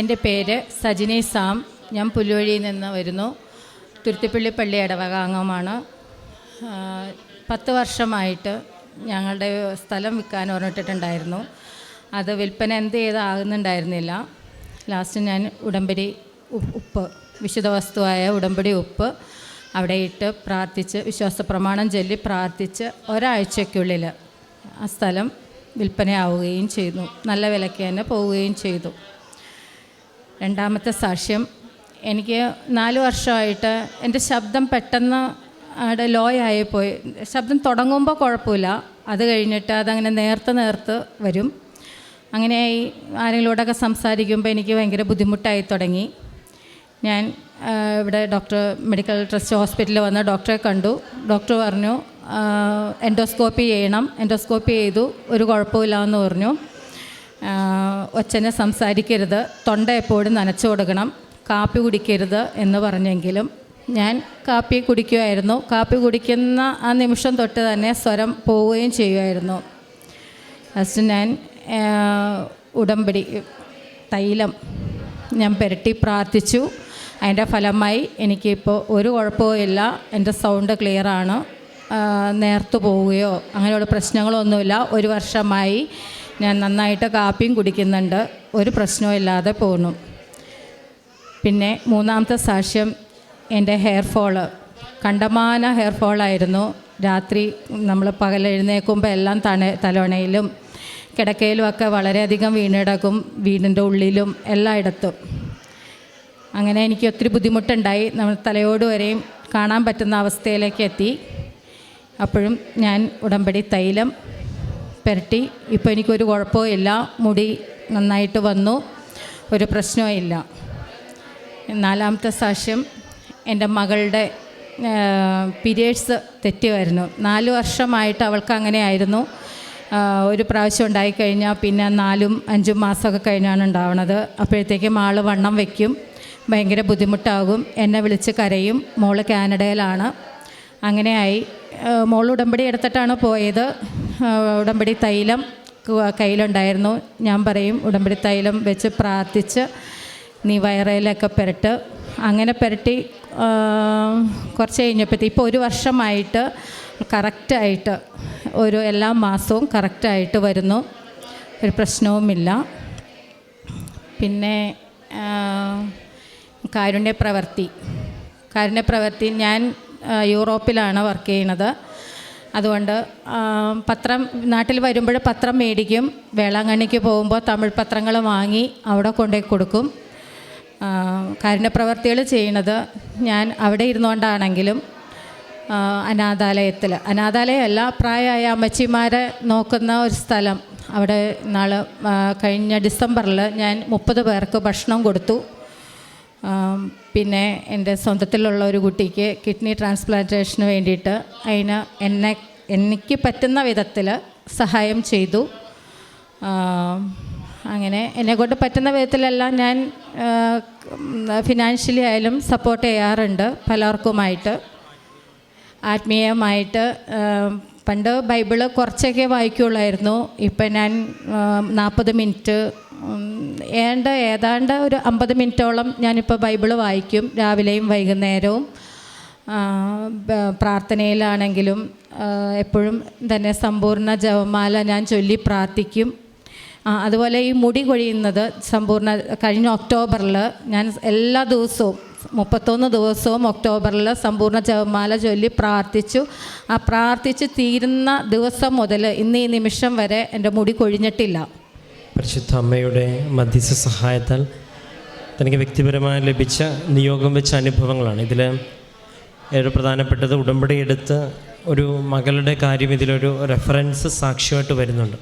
എന്റെ പേര് സജിനി സാം. ഞാൻ പുല്ലുവഴിയിൽ നിന്ന് വരുന്നു. തുരുത്തിപ്പള്ളി പള്ളി ഇടവകാംഗമാണ് പത്ത് വർഷമായിട്ട് ഞങ്ങളുടെ സ്ഥലം വിൽക്കാൻ ഓർമ്മിട്ടിട്ടുണ്ടായിരുന്നു അത് വിൽപ്പന എന്ത് ചെയ്താകുന്നുണ്ടായിരുന്നില്ല. ലാസ്റ്റ് ഞാൻ ഉടമ്പടി ഉപ്പ് വിശുദ്ധ വസ്തുവായ ഉടമ്പടി ഉപ്പ് അവിടെ ഇട്ട് പ്രാർത്ഥിച്ച് വിശ്വാസ പ്രമാണം ചൊല്ലി പ്രാർത്ഥിച്ച് ഒരാഴ്ചയ്ക്കുള്ളിൽ ആ സ്ഥലം വിൽപ്പനയാവുകയും ചെയ്തു. നല്ല വിലയ്ക്ക് തന്നെ പോവുകയും ചെയ്തു. രണ്ടാമത്തെ സാക്ഷ്യം. എനിക്ക് നാല് വർഷമായിട്ട് എന്റെ ശബ്ദം പെട്ടെന്ന് അവിടെ ലോ പോയി. ശബ്ദം തുടങ്ങുമ്പോൾ കുഴപ്പമില്ല. അത് കഴിഞ്ഞിട്ട് അതങ്ങനെ നേർത്ത് നേർത്ത് വരും. അങ്ങനെ ഈ ആരെങ്കിലോടൊക്കെ സംസാരിക്കുമ്പോൾ എനിക്ക് ഭയങ്കര ബുദ്ധിമുട്ടായി തുടങ്ങി. ഞാൻ ഇവിടെ ഡോക്ടർ മെഡിക്കൽ ട്രസ്റ്റ് ഹോസ്പിറ്റലിൽ വന്ന് ഡോക്ടറെ കണ്ടു. ഡോക്ടർ പറഞ്ഞു എൻഡോസ്കോപ്പി ചെയ്യണം. എൻഡോസ്കോപ്പി ചെയ്തു. ഒരു കുഴപ്പമില്ല എന്ന് പറഞ്ഞു. ഒച്ചനെ സംസാരിക്കരുത് തൊണ്ട എപ്പോഴും നനച്ചു കൊടുക്കണം കാപ്പി കുടിക്കരുത് എന്ന് പറഞ്ഞെങ്കിലും ഞാൻ കാപ്പി കുടിക്കുമായിരുന്നു. കാപ്പി കുടിക്കുന്ന ആ നിമിഷം തൊട്ട് തന്നെ സ്വരം പോവുകയും ചെയ്യുമായിരുന്നു. ഫസ്റ്റ് ഞാൻ ഉടമ്പടി തൈലം ഞാൻ പുരട്ടി പ്രാർത്ഥിച്ചു. അതിന്റെ ഫലമായി എനിക്കിപ്പോൾ ഒരു കുഴപ്പവുമില്ല എന്റെ സൗണ്ട് ക്ലിയറാണ് നേർത്തു പോവുകയോ അങ്ങനെയുള്ള പ്രശ്നങ്ങളൊന്നുമില്ല. ഒരു വർഷമായി ഞാൻ നന്നായിട്ട് കാപ്പിയും കുടിക്കുന്നുണ്ട്. ഒരു പ്രശ്നവും ഇല്ലാതെ പോകുന്നു പിന്നെ മൂന്നാമത്തെ സാക്ഷ്യം എന്റെ ഹെയർ ഫോൾ കണ്ടമാന ഹെയർ ഫോളായിരുന്നു രാത്രി നമ്മൾ പകൽ എഴുന്നേക്കുമ്പോൾ എല്ലാം തണ തലോണയിലും കിടക്കയിലും ഒക്കെ വളരെയധികം വീണിടക്കും. വീടിന്റെ ഉള്ളിലും എല്ലായിടത്തും. അങ്ങനെ എനിക്ക് ഒത്തിരി ബുദ്ധിമുട്ടുണ്ടായി. നമ്മൾ തലയോട് വരെയും കാണാൻ പറ്റുന്ന അവസ്ഥയിലേക്ക് എത്തി. അപ്പോഴും ഞാൻ ഉടമ്പടി തൈലം പുരട്ടി. ഇപ്പോൾ എനിക്കൊരു കുഴപ്പവും ഇല്ല മുടി നന്നായിട്ട് വന്നു. ഒരു പ്രശ്നവും ഇല്ല. നാലാമത്തെ സാക്ഷ്യം എന്റെ മകളുടെ പീരിയഡ്സ് തെറ്റുമായിരുന്നു നാല് വർഷമായിട്ട് അവൾക്ക് അങ്ങനെ ആയിരുന്നു ഒരു പ്രാവശ്യം ഉണ്ടായിക്കഴിഞ്ഞാൽ പിന്നെ നാലും അഞ്ചും മാസമൊക്കെ കഴിഞ്ഞാണ് ഉണ്ടാവണത്. അപ്പോഴത്തേക്കും ആൾ വണ്ണം വയ്ക്കും ഭയങ്കര ബുദ്ധിമുട്ടാകും. എന്നെ വിളിച്ച് കരയും. മോൾ കാനഡയിലാണ്. അങ്ങനെയായി. മോൾ ഉടമ്പടി എടുത്തിട്ടാണ് പോയത്. ഉടമ്പടി തൈലം കയ്യിലുണ്ടായിരുന്നു. ഞാൻ പറയും ഉടമ്പടി തൈലം വെച്ച് പ്രാർത്ഥിച്ച് നീ വയറയിലൊക്കെ പുരട്ട്. അങ്ങനെ പുരട്ടി കുറച്ച് കഴിഞ്ഞപ്പോഴത്തേ ഇപ്പോൾ ഒരു വർഷമായിട്ട് കറക്റ്റായിട്ട് ഒരു എല്ലാ മാസവും കറക്റ്റായിട്ട് വരുന്നു. ഒരു പ്രശ്നവുമില്ല. പിന്നെ കാരുണ്യ പ്രവൃത്തി കാരുണ്യ പ്രവൃത്തി ഞാൻ യൂറോപ്പിലാണ് വർക്ക് ചെയ്യുന്നത്. അതുകൊണ്ട് പത്രം നാട്ടിൽ വരുമ്പോൾ പത്രം മേടിക്കും. വേളാങ്കണ്ണിക്ക് പോകുമ്പോൾ തമിഴ് പത്രങ്ങൾ വാങ്ങി അവിടെ കൊണ്ടുപോയി കൊടുക്കും. കാരുണ്യപ്രവർത്തികൾ കാരുണ്യ ചെയ്യണത് ഞാൻ അവിടെ ഇരുന്നുകൊണ്ടാണെങ്കിലും അനാഥാലയത്തിൽ. അനാഥാലയമല്ല പ്രായമായ അമ്മച്ചിമാരെ നോക്കുന്ന ഒരു സ്ഥലം. അവിടെ നാളെ കഴിഞ്ഞ ഡിസംബറിൽ ഞാൻ മുപ്പത് പേർക്ക് ഭക്ഷണം കൊടുത്തു. പിന്നെ എന്റെ സ്വന്തത്തിലുള്ള ഒരു കുട്ടിക്ക് കിഡ്നി ട്രാൻസ്പ്ലാന്റേഷന് വേണ്ടിയിട്ട് അതിന് എന്നെ എനിക്ക് പറ്റുന്ന വിധത്തിൽ സഹായം ചെയ്തു. അങ്ങനെ എന്നെക്കൊണ്ട് പറ്റുന്ന വിധത്തിലെല്ലാം ഞാൻ ഫിനാൻഷ്യലി ആയാലും സപ്പോർട്ട് ചെയ്യാറുണ്ട് പലർക്കുമായിട്ട്. ആത്മീയമായിട്ട് പണ്ട് ബൈബിൾ കുറച്ചൊക്കെ വായിക്കുള്ളായിരുന്നു. ഇപ്പം ഞാൻ നാൽപ്പത് മിനിറ്റ് ഏണ്ട ഏതാണ്ട് ഒരു അമ്പത് മിനിറ്റോളം ഞാനിപ്പോൾ ബൈബിൾ വായിക്കും രാവിലെയും വൈകുന്നേരവും. പ്രാർത്ഥനയിലാണെങ്കിലും എപ്പോഴും തന്നെ സമ്പൂർണ ജപമാല ഞാൻ ചൊല്ലി പ്രാർത്ഥിക്കും. അതുപോലെ ഈ മുടി കൊഴിയുന്നത് സമ്പൂർണ കഴിഞ്ഞ ഒക്ടോബറിൽ ഞാൻ എല്ലാ ദിവസവും മുപ്പത്തൊന്ന് ദിവസവും ഒക്ടോബറിൽ സമ്പൂർണ ജപമാല ചൊല്ലി പ്രാർത്ഥിച്ചു. ആ പ്രാർത്ഥിച്ച് തീരുന്ന ദിവസം മുതൽ ഇന്ന് ഈ നിമിഷം വരെ എന്റെ മുടി കൊഴിഞ്ഞിട്ടില്ല. പരിശുദ്ധ അമ്മയുടെ മധ്യസ്ഥ സഹായത്താൽ തനിക്ക് വ്യക്തിപരമായി ലഭിച്ച നിയോഗം വെച്ച അനുഭവങ്ങളാണ്. ഇതിൽ ഏറെ പ്രധാനപ്പെട്ടത് ഉടമ്പടി എടുത്ത് ഒരു മകളുടെ കാര്യം ഇതിലൊരു റെഫറൻസ് സാക്ഷ്യമായിട്ട് വരുന്നുണ്ട്.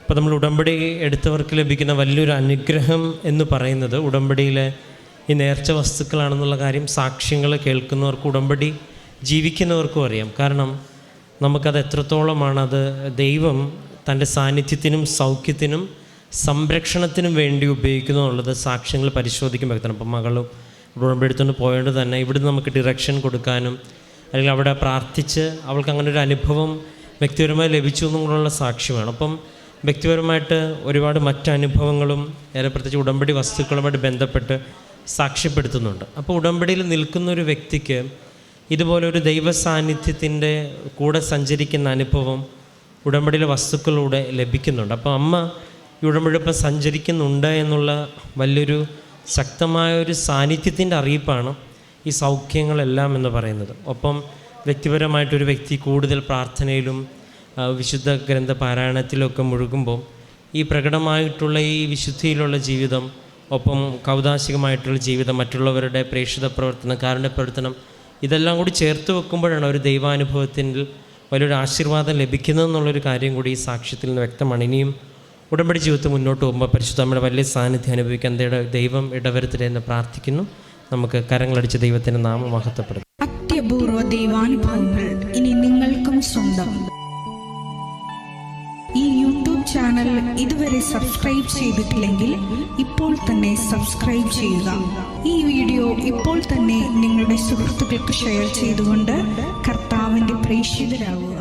അപ്പോൾ നമ്മൾ ഉടമ്പടി എടുത്തവർക്ക് ലഭിക്കുന്ന വലിയൊരു അനുഗ്രഹം എന്ന് പറയുന്നത് ഉടമ്പടിയിലെ ഈ നേർച്ച വസ്തുക്കളാണെന്നുള്ള കാര്യം സാക്ഷ്യങ്ങൾ കേൾക്കുന്നവർക്ക് ഉടമ്പടി ജീവിക്കുന്നവർക്കും അറിയാം. കാരണം നമുക്കത് എത്രത്തോളമാണ് അത് ദൈവം തന്റെ സാന്നിധ്യത്തിനും സൗഖ്യത്തിനും സംരക്ഷണത്തിനും വേണ്ടി ഉപയോഗിക്കുന്നു എന്നുള്ളത് സാക്ഷ്യങ്ങൾ പരിശോധിക്കുമ്പോൾ വ്യക്തമാണ് അപ്പം മകളും ഉടമ്പ് എടുത്തുകൊണ്ട് പോയതുകൊണ്ട് തന്നെ ഇവിടുന്ന് നമുക്ക് ഡിറക്ഷൻ കൊടുക്കാനും അല്ലെങ്കിൽ അവിടെ പ്രാർത്ഥിച്ച് അവൾക്ക് അങ്ങനെ ഒരു അനുഭവം വ്യക്തിപരമായി ലഭിച്ചു എന്നും കൂടെയുള്ള സാക്ഷ്യമാണ്. അപ്പം വ്യക്തിപരമായിട്ട് ഒരുപാട് മറ്റനുഭവങ്ങളും ഏറെ പ്രത്യേകിച്ച് ഉടമ്പടി വസ്തുക്കളുമായിട്ട് ബന്ധപ്പെട്ട് സാക്ഷ്യപ്പെടുത്തുന്നുണ്ട്. അപ്പോൾ ഉടമ്പടിയിൽ നിൽക്കുന്ന ഒരു വ്യക്തിക്ക് ഇതുപോലെ ഒരു ദൈവ സാന്നിധ്യത്തിന്റെ കൂടെ സഞ്ചരിക്കുന്ന അനുഭവം ഉടമ്പടിയിലെ വസ്തുക്കളിലൂടെ ലഭിക്കുന്നുണ്ട്. അപ്പോൾ അമ്മ ഈ ഉടമ്പടിയൊപ്പം സഞ്ചരിക്കുന്നുണ്ട് എന്നുള്ള വലിയൊരു ശക്തമായ ഒരു സാന്നിധ്യത്തിന്റെ അറിയിപ്പാണ് ഈ സൗഖ്യങ്ങളെല്ലാം എന്ന് പറയുന്നത്. ഒപ്പം വ്യക്തിപരമായിട്ടൊരു വ്യക്തി കൂടുതൽ പ്രാർത്ഥനയിലും വിശുദ്ധ ഗ്രന്ഥ പാരായണത്തിലൊക്കെ മുഴുകുമ്പോൾ ഈ പ്രകടമായിട്ടുള്ള ഈ വിശുദ്ധിയിലുള്ള ജീവിതം ഒപ്പം കൗതാശികമായിട്ടുള്ള ജീവിതം മറ്റുള്ളവരുടെ പ്രേക്ഷിത പ്രവർത്തനം കാരുണ്യ പ്രവർത്തനം ഇതെല്ലാം കൂടി ചേർത്ത് വെക്കുമ്പോഴാണ് ഒരു ദൈവാനുഭവത്തിൽ വലിയൊരു ആശീർവാദം ലഭിക്കുന്നതെന്നുള്ളൊരു കാര്യം കൂടി ഈ സാക്ഷ്യത്തിൽ നിന്ന് വ്യക്തമാണ്. ഇനിയും ഉടമ്പടി ജീവിതത്തിൽ മുന്നോട്ട് പോകുമ്പോൾ പരിശുദ്ധ നമ്മുടെ വലിയ സാന്നിധ്യം അനുഭവിക്കാൻ ദൈവ- ഇടവരുത്തരെ എന്ന് പ്രാർത്ഥിക്കുന്നു. നമുക്ക് കരങ്ങളടിച്ച് ദൈവത്തിന്റെ നാമം മഹത്വപ്പെടും അത്യപൂർവ ദൈവാനുഭവങ്ങൾ ഇനി നിങ്ങൾക്കും സ്വന്തം. ഈ യൂട്യൂബ് ചാനൽ ഇതുവരെ സബ്സ്ക്രൈബ് ചെയ്തിട്ടില്ലെങ്കിൽ ഇപ്പോൾ തന്നെ സബ്സ്ക്രൈബ് ചെയ്യുക. ഈ വീഡിയോ ഇപ്പോൾ തന്നെ നിങ്ങളുടെ സുഹൃത്തുക്കൾക്ക് ഷെയർ ചെയ്തുകൊണ്ട് കർത്താവിന്റെ പ്രേക്ഷിതരാകുക.